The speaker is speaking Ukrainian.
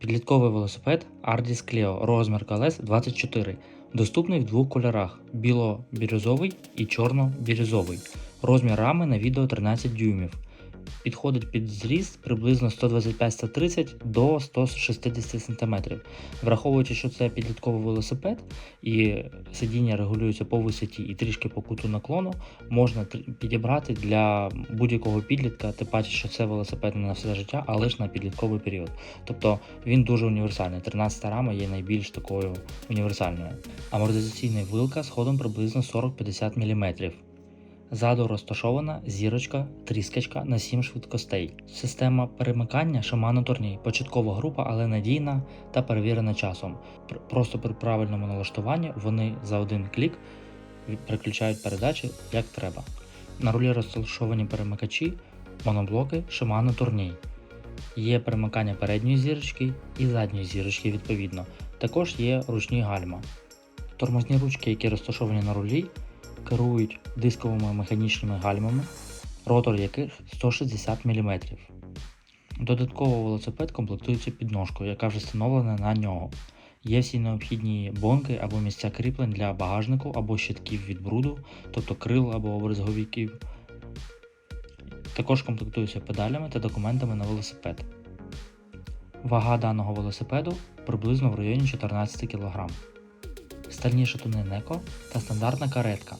Підлітковий велосипед Ardis Clio, розмір колес 24, доступний в двох кольорах: біло-бірюзовий і чорно-бірюзовий. Розмір рами на відео 13 дюймів. Підходить під зріст приблизно 125-130 до 160 см. Враховуючи, що це підлітковий велосипед і сидіння регулюється по висоті і трішки по куту наклону, можна підібрати для будь-якого підлітка, тим паче, що це велосипед не на все життя, а лише на підлітковий період. Тобто він дуже універсальний. 13 рама є найбільш такою універсальною. Амортизаційна вилка з ходом приблизно 40-50 мм. Ззаду розташована зірочка, тріскачка на 7 швидкостей. Система перемикання Tourney. Початкова група, але надійна та перевірена часом. Просто при правильному налаштуванні вони за один клік переключають передачі як треба. На рулі розташовані перемикачі, моноблоки Shimano Tourney. Є перемикання передньої зірочки і задньої зірочки відповідно. Також є ручні гальма. Тормозні ручки, які розташовані на рулі, керують дисковими механічними гальмами, ротор яких 160 мм. Додатково велосипед комплектується підножкою, яка вже встановлена на нього. Є всі необхідні бонки або місця кріплень для багажнику або щитків від бруду, тобто крил або обрізговиків. Також комплектується педалями та документами на велосипед. Вага даного велосипеду приблизно в районі 14 кг. Стальні шатуни Неко та стандартна каретка